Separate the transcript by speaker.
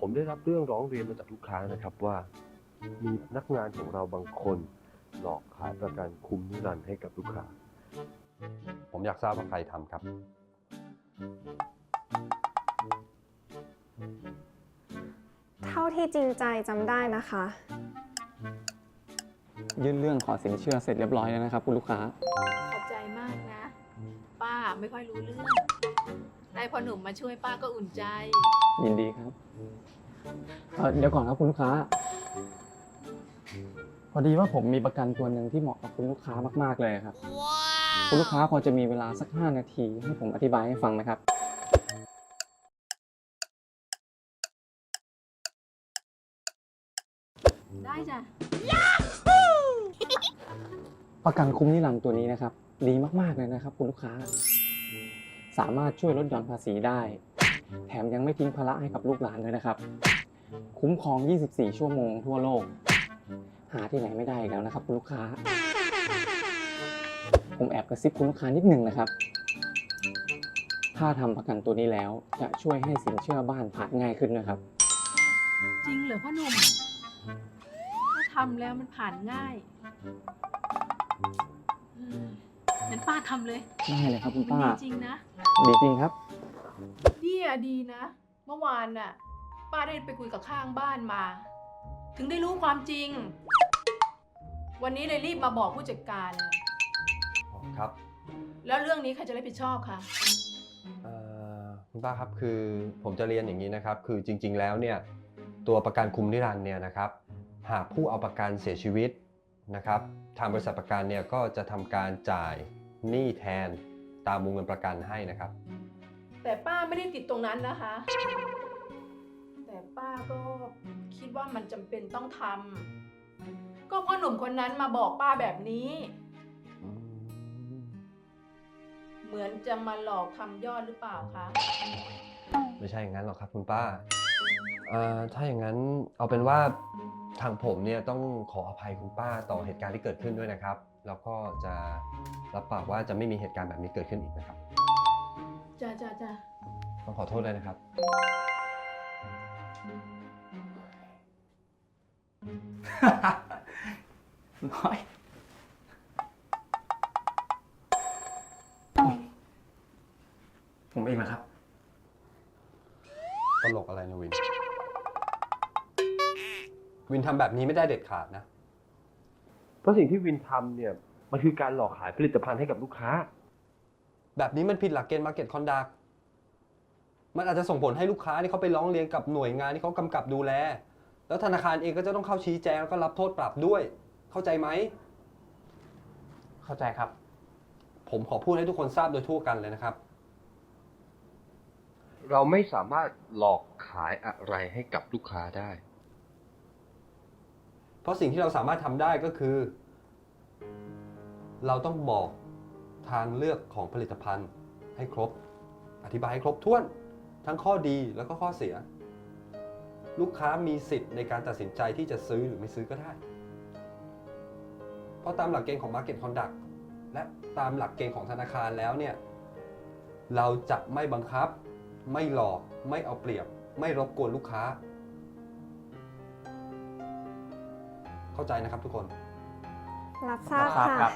Speaker 1: ผมได้รับเรื่องร้องเรียนมาจากลูกค้านะครับว่า มีพนักงานของเราบางคน หลอกขายประกันคุมนิรันดร์ให้กับลูกค้า
Speaker 2: ผมอยากทราบว่าใครทำครับ
Speaker 3: เท่าที่จริงใจจำได้นะคะ
Speaker 4: ยื่นเรื่องขอสินเชื่อเสร็จเรียบร้อยแล้วนะครับ คุณลูกค้า
Speaker 5: ขอบใจมากนะ ป้าไม่ค่อยรู้เรื่อง ได้พอหนุ่มมาช่วยป้าก็อุ่นใจ
Speaker 4: ยินดีครับเอ่อเดี๋ยวก่อนครับคุณลูกค้า พอดีว่าผมมีประกันตัวหนึ่งที่เหมาะกับคุณลูกค้ามากๆเลยครับ คุณลูกค้าพอจะมีเวลาสัก 5 นาทีให้ผมอธิบายให้ฟังไหมครับ
Speaker 5: ได้จ้ะ
Speaker 4: ประกันคุ้มนิรันดร์ตัวนี้นะครับ ดีมากๆเลยนะครับ คุณลูกค้า สามารถช่วยลดหย่อนภาษีได้ แถมยังไม่ทิ้งภาระให้กับลูกหลานเลยนะครับ คุ้มครอง 24 ชั่วโมงทั่วโลก หาที่ไหนไม่ได้อีกแล้วนะครับ คุณลูกค้า ผมแอบกระซิบคุณลูกค้านิดหนึ่งนะครับ ถ้าทำประกันตัวนี้แล้วจะช่วยให้สินเชื่อบ้านผ่านง่ายขึ้นนะครับ
Speaker 5: จริงเหรอพ่อหนุ่ม ถ้าทำแล้วมันผ่านง่าย ป้าทำเลย
Speaker 4: ได้เลยครับคุณ
Speaker 5: มัน
Speaker 4: ป้า
Speaker 5: ดีจริงนะ
Speaker 4: ดีจริงครับ
Speaker 5: ดีอะดีนะ เมื่อวานน่ะ ป้าได้ไปคุยกับข้างบ้านมา ถึงได้รู้ความจริง วันนี้เลยรีบมาบอกผู้จัดการน่ะ
Speaker 2: ครับ
Speaker 5: แล้วเรื่องนี้ใครจะรับผิดชอบคะ
Speaker 2: เอ่อคุณป้าครับคือผมจะเรียนอย่างนี้นะครับ คือจริง ๆ แล้วเนี่ยตัวประกันคุมนิรันดร์เนี่ยนะครับ หากผู้เอาประกันเสียชีวิตนะครับ ทางบริษัทประกันเนี่ยก็จะทำการจ่าย หนี้แทนตามวงเงินประกันให้นะครับ
Speaker 5: แต่ป้าไม่ได้ติดตรงนั้นนะคะ แต่ป้าก็คิดว่ามันจำเป็นต้องทำก็พ่อหนุ่มคนนั้นมาบอกป้าแบบนี้ เหมือนจะมาหลอกทำยอดหรือเปล่าคะ
Speaker 2: ไม่ใช่อย่างนั้นหรอกครับคุณป้า เอ่อถ้าอย่างนั้นเอาเป็นว่าทางผมเนี่ยต้องขออภัยคุณป้าต่อเหตุการณ์ที่เกิดขึ้นด้วยนะครับ แล้วก็จะรับปากว่าจะไม่มีเหตุการณ์แบบนี้เกิดขึ้นอีกนะครับ
Speaker 5: จ้าจ้าจ้า
Speaker 2: ต้องขอโทษเลยนะครับ
Speaker 4: น้อยผมเองนะครับ
Speaker 2: ตลกอะไรนะวิน วินทำแบบนี้ไม่ได้เด็ดขาดนะ
Speaker 1: เพราะสิ่งที่วินทำเนี่ยมันคือการหลอกขายผลิตภัณฑ์ให้กับลูกค้า
Speaker 2: แบบนี้มันผิดหลักเกณฑ์ Market Conduct มันอาจจะส่งผลให้ลูกค้าที่เขาไปร้องเรียนกับหน่วยงานที่เขากำกับดูแล แล้วธนาคารเองก็จะต้องเข้าชี้แจงแล้วก็รับโทษปรับด้วย เข้าใจไหม
Speaker 4: เข้าใจครับ
Speaker 2: ผมขอพูดให้ทุกคนทราบโดยทั่วกันเลยนะครับ
Speaker 1: เราไม่สามารถหลอกขายอะไรให้กับลูกค้าได้
Speaker 2: เพราะสิ่งที่เราสามารถทำได้ก็คือ เราต้องบอกทางเลือกของผลิตภัณฑ์ให้ครบ อธิบายให้ครบถ้วน ทั้งข้อดีแล้วก็ข้อเสีย ลูกค้ามีสิทธิ์ในการตัดสินใจที่จะซื้อหรือไม่ซื้อก็ได้ เพราะตามหลักเกณฑ์ของ Market Conduct และตามหลักเกณฑ์ของธนาคารแล้วเนี่ย เราจะไม่บังคับ ไม่หลอก ไม่เอาเปรียบ ไม่รบกวนลูกค้า เข้าใจนะครับทุกคน
Speaker 3: รับทราบ
Speaker 4: รับทราบ
Speaker 3: ค่ะ
Speaker 4: ครับ